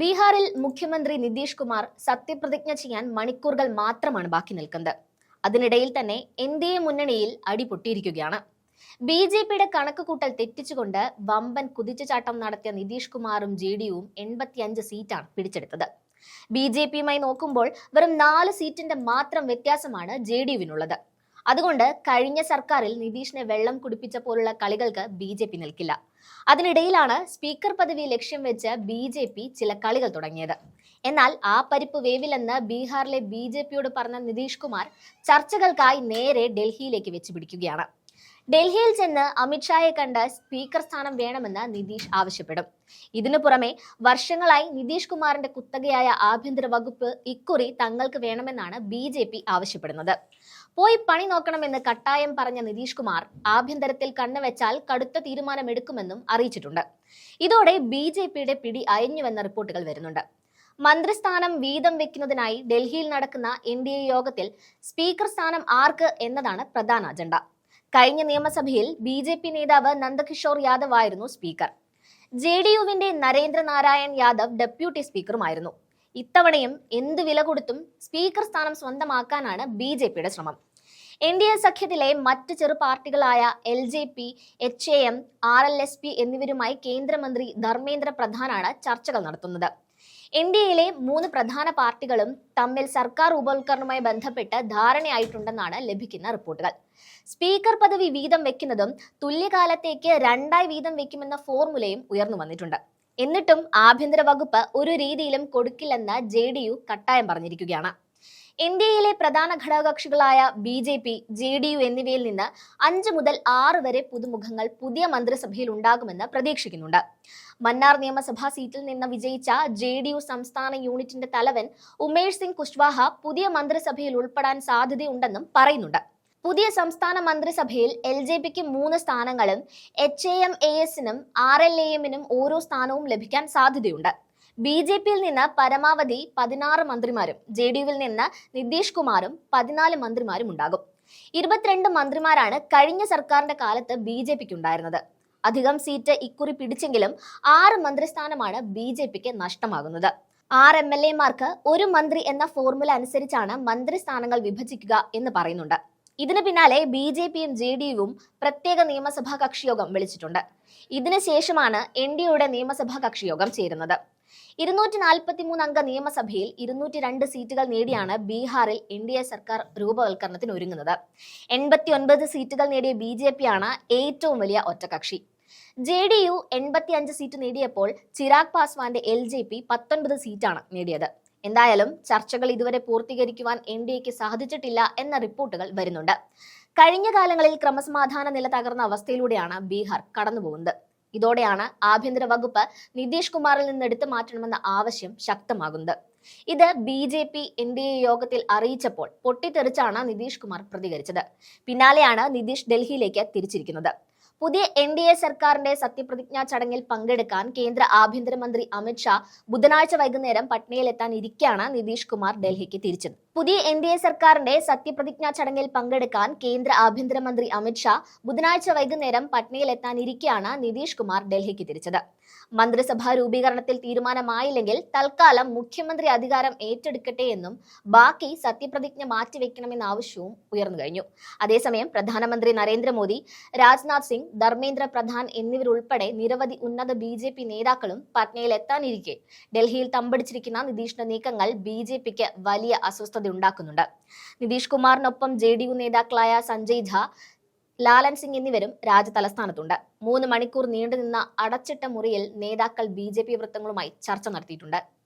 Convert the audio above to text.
ബീഹാറിൽ മുഖ്യമന്ത്രി നിതീഷ് കുമാർ സത്യപ്രതിജ്ഞ ചെയ്യാൻ മണിക്കൂറുകൾ മാത്രമാണ് ബാക്കി നിൽക്കുന്നത്. അതിനിടയിൽ തന്നെ എൻ ഡി എ മുന്നണിയിൽ അടിപൊട്ടിയിരിക്കുകയാണ്. ബി ജെ പിയുടെ കണക്കുകൂട്ടൽ തെറ്റിച്ചുകൊണ്ട് വമ്പൻ കുതിച്ചുചാട്ടം നടത്തിയ നിതീഷ് കുമാറും ജെ ഡി യുവും എൺപത്തിയഞ്ച് സീറ്റാണ് പിടിച്ചെടുത്തത്. ബി ജെ പിയുമായി നോക്കുമ്പോൾ വെറും നാല് സീറ്റിന്റെ മാത്രം വ്യത്യാസമാണ് ജെ ഡി യുവിനുള്ളത്. അതുകൊണ്ട് കഴിഞ്ഞ സർക്കാരിൽ നിതീഷിനെ വെള്ളം കുടിപ്പിച്ച പോലുള്ള കളികൾക്ക് ബി ജെ പി നിൽക്കില്ല. അതിനിടയിലാണ് സ്പീക്കർ പദവി ലക്ഷ്യം വെച്ച് ബി ജെ പി ചില കളികൾ തുടങ്ങിയത്. എന്നാൽ ആ പരിപ്പ് വേവിലെന്ന് ബീഹാറിലെ ബി ജെ പിയോട് പറഞ്ഞ നിതീഷ് കുമാർ ചർച്ചകൾക്കായി നേരെ ഡൽഹിയിലേക്ക് വെച്ച് പിടിക്കുകയാണ്. ഡൽഹിയിൽ ചെന്ന് അമിത്ഷായെ കണ്ട് സ്പീക്കർ സ്ഥാനം വേണമെന്ന് നിതീഷ് ആവശ്യപ്പെടും. ഇതിനു പുറമെ വർഷങ്ങളായി നിതീഷ് കുമാറിന്റെ കുത്തകയായ ആഭ്യന്തര വകുപ്പ് ഇക്കുറി തങ്ങൾക്ക് വേണമെന്നാണ് ബി ജെ പി ആവശ്യപ്പെടുന്നത്. പോയി പണി നോക്കണമെന്ന് കട്ടായം പറഞ്ഞ നിതീഷ് കുമാർ ആഭ്യന്തരത്തിൽ കണ്ണുവെച്ചാൽ കടുത്ത തീരുമാനമെടുക്കുമെന്നും അറിയിച്ചിട്ടുണ്ട്. ഇതോടെ ബി ജെ പിയുടെ പിടി അയഞ്ഞുവെന്ന റിപ്പോർട്ടുകൾ വരുന്നുണ്ട്. മന്ത്രിസ്ഥാനം വീതം വെക്കുന്നതിനായി ഡൽഹിയിൽ നടക്കുന്ന എൻ ഡി എ യോഗത്തിൽ സ്പീക്കർ സ്ഥാനം ആർക്ക് എന്നതാണ് പ്രധാന അജണ്ട. കഴിഞ്ഞ നിയമസഭയിൽ ബി ജെ പി നേതാവ് നന്ദകിഷോർ യാദവ് ആയിരുന്നു സ്പീക്കർ. ജെ ഡി യുവിന്റെ നരേന്ദ്രനാരായൺ യാദവ് ഡെപ്യൂട്ടി സ്പീക്കറുമായിരുന്നു. ഇത്തവണയും എന്ത് വില കൊടുത്തും സ്പീക്കർ സ്ഥാനം സ്വന്തമാക്കാനാണ് ബി ജെ പിയുടെ ശ്രമം. എൻ ഡി എ സഖ്യത്തിലെ മറ്റ് ചെറു പാർട്ടികളായ L J P H A M R L S P എന്നിവരുമായി കേന്ദ്രമന്ത്രി ധർമ്മേന്ദ്ര പ്രധാനാണ് ചർച്ചകൾ നടത്തുന്നത്. എയിലെ മൂന്ന് പ്രധാന പാർട്ടികളും തമ്മിൽ സർക്കാർ രൂപവൽക്കരണവുമായി ബന്ധപ്പെട്ട് ധാരണയായിട്ടുണ്ടെന്നാണ് ലഭിക്കുന്ന റിപ്പോർട്ടുകൾ. സ്പീക്കർ പദവി വീതം വെക്കുന്നതും തുല്യകാലത്തേക്ക് രണ്ടായി വീതം വെക്കുമെന്ന ഫോർമുലയും ഉയർന്നു വന്നിട്ടുണ്ട്. എന്നിട്ടും ആഭ്യന്തര വകുപ്പ് ഒരു രീതിയിലും കൊടുക്കില്ലെന്ന് ജെ ഡി യു കട്ടായം പറഞ്ഞിരിക്കുകയാണ്. ഇന്ത്യയിലെ പ്രധാന ഘടകകക്ഷികളായ B J P J D U എന്നിവയിൽ നിന്ന് അഞ്ച് മുതൽ ആറ് വരെ പുതുമുഖങ്ങൾ പുതിയ മന്ത്രിസഭയിൽ ഉണ്ടാകുമെന്ന് പ്രതീക്ഷിക്കുന്നുണ്ട്. മന്നാർ നിയമസഭാ സീറ്റിൽ നിന്ന് വിജയിച്ച ജെ ഡി യു സംസ്ഥാന യൂണിറ്റിന്റെ തലവൻ ഉമേഷ് സിംഗ് കുശ്വാഹ പുതിയ മന്ത്രിസഭയിൽ ഉൾപ്പെടാൻ സാധ്യതയുണ്ടെന്നും പറയുന്നുണ്ട്. പുതിയ സംസ്ഥാന മന്ത്രിസഭയിൽ എൽ ജെ പിക്ക് മൂന്ന് സ്ഥാനങ്ങളും എച്ച് എ എം എ എസിനും ആർ എൽ എ എമ്മിനും ഓരോ സ്ഥാനവും ലഭിക്കാൻ സാധ്യതയുണ്ട്. ബി ജെ പിയിൽ നിന്ന് പരമാവധി പതിനാറ് മന്ത്രിമാരും ജെ ഡി യുവിൽ നിന്ന് നിതീഷ് കുമാറും പതിനാല് മന്ത്രിമാരും ഉണ്ടാകും. ഇരുപത്തിരണ്ട് മന്ത്രിമാരാണ് കഴിഞ്ഞ സർക്കാരിന്റെ കാലത്ത് ബി ജെ പിക്ക് ഉണ്ടായിരുന്നത് അധികം സീറ്റ് ഇക്കുറി പിടിച്ചെങ്കിലും ആറ് മന്ത്രിസ്ഥാനമാണ് ബി ജെ പിക്ക് നഷ്ടമാകുന്നത്. ആറ് എം എൽ എമാർക്ക് ഒരു മന്ത്രി എന്ന ഫോർമുല അനുസരിച്ചാണ് മന്ത്രിസ്ഥാനങ്ങൾ വിഭജിക്കുക എന്ന് പറയുന്നുണ്ട്. ഇതിന് പിന്നാലെ ബി ജെ പിയും ജെ ഡി യുവും പ്രത്യേക നിയമസഭാ കക്ഷിയോഗം വിളിച്ചിട്ടുണ്ട്. ഇതിനുശേഷമാണ് എൻ ഡി എയുടെ നിയമസഭാ കക്ഷിയോഗം ചേരുന്നത്. ഇരുന്നൂറ്റി നാൽപ്പത്തി മൂന്ന് അംഗ നിയമസഭയിൽ ഇരുന്നൂറ്റി രണ്ട് സീറ്റുകൾ നേടിയാണ് ബീഹാറിൽ എൻ ഡി എ സർക്കാർ രൂപവൽക്കരണത്തിന് ഒരുങ്ങുന്നത്. എൺപത്തി ഒൻപത് സീറ്റുകൾ നേടിയ ബി ജെ പി ആണ് ഏറ്റവും വലിയ ഒറ്റകക്ഷി. ജെ ഡി യു എൺപത്തി അഞ്ച് സീറ്റ് നേടിയപ്പോൾ ചിരാഗ് പാസ്വാന്റെ എൽ ജെ പി പത്തൊൻപത് സീറ്റാണ് നേടിയത്. എന്തായാലും ചർച്ചകൾ ഇതുവരെ പൂർത്തീകരിക്കുവാൻ എൻ ഡി എക്ക് സാധിച്ചിട്ടില്ല എന്ന റിപ്പോർട്ടുകൾ വരുന്നുണ്ട്. കഴിഞ്ഞ കാലങ്ങളിൽ ക്രമസമാധാന നില തകർന്ന അവസ്ഥയിലൂടെയാണ് ബീഹാർ കടന്നുപോകുന്നത്. ഇതോടെയാണ് ആഭ്യന്തര വകുപ്പ് നിതീഷ് കുമാറിൽ നിന്ന് എടുത്തു മാറ്റണമെന്ന ആവശ്യം ശക്തമാകുന്നത്. ഇത് B J P N D A യോഗത്തിൽ അറിയിച്ചപ്പോൾ പൊട്ടിത്തെറിച്ചാണ് നിതീഷ് കുമാർ പ്രതികരിച്ചത്. പിന്നാലെയാണ് നിതീഷ് ഡൽഹിയിലേക്ക് തിരിച്ചിരിക്കുന്നത്. പുതിയ എൻ ഡി എ സർക്കാരിന്റെ സത്യപ്രതിജ്ഞാ ചടങ്ങിൽ പങ്കെടുക്കാൻ കേന്ദ്ര ആഭ്യന്തരമന്ത്രി അമിത്ഷാ ബുധനാഴ്ച വൈകുന്നേരം പട്നയിൽ എത്താൻ ഇരിക്കെയാണ് നിതീഷ് കുമാർ ഡൽഹിക്ക് തിരിച്ചത്. പുതിയ എൻ ഡി എ സർക്കാരിന്റെ സത്യപ്രതിജ്ഞാ ചടങ്ങിൽ പങ്കെടുക്കാൻ കേന്ദ്ര ആഭ്യന്തരമന്ത്രി അമിത്ഷാ ബുധനാഴ്ച വൈകുന്നേരം ഇരിക്കെയാണ് നിതീഷ് കുമാർ ഡൽഹിക്ക് തിരിച്ചത്. മന്ത്രിസഭാ രൂപീകരണത്തിൽ തീരുമാനമായില്ലെങ്കിൽ തൽക്കാലം മുഖ്യമന്ത്രി അധികാരം ഏറ്റെടുക്കട്ടെ എന്നും ബാക്കി സത്യപ്രതിജ്ഞ മാറ്റിവെക്കണമെന്ന ആവശ്യവും ഉയർന്നു കഴിഞ്ഞു. അതേസമയം പ്രധാനമന്ത്രി നരേന്ദ്രമോദി രാജ്നാഥ് സിംഗ് ധർമ്മേന്ദ്ര പ്രധാൻ എന്നിവരുൾപ്പെടെ നിരവധി ഉന്നത ബി ജെ പി നേതാക്കളും പട്നയിൽ എത്താനിരിക്കെ ഡൽഹിയിൽ തമ്പടിച്ചിരിക്കുന്ന നിതീഷിന്റെ നീക്കങ്ങൾ ബി ജെ പിക്ക് വലിയ അസ്വസ്ഥത ഉണ്ടാക്കുന്നുണ്ട്. നിതീഷ് കുമാറിനൊപ്പം ജെ ഡി യു നേതാക്കളായ സഞ്ജയ് ഝാ ലാലൻ സിംഗ് എന്നിവരും രാജ്യതലസ്ഥാനത്തുണ്ട് മൂന്ന് മണിക്കൂർ നീണ്ടുനിന്ന അടച്ചിട്ട മുറിയിൽ നേതാക്കൾ ബി ജെ പി വൃത്തങ്ങളുമായി ചർച്ച നടത്തിയിട്ടുണ്ട്.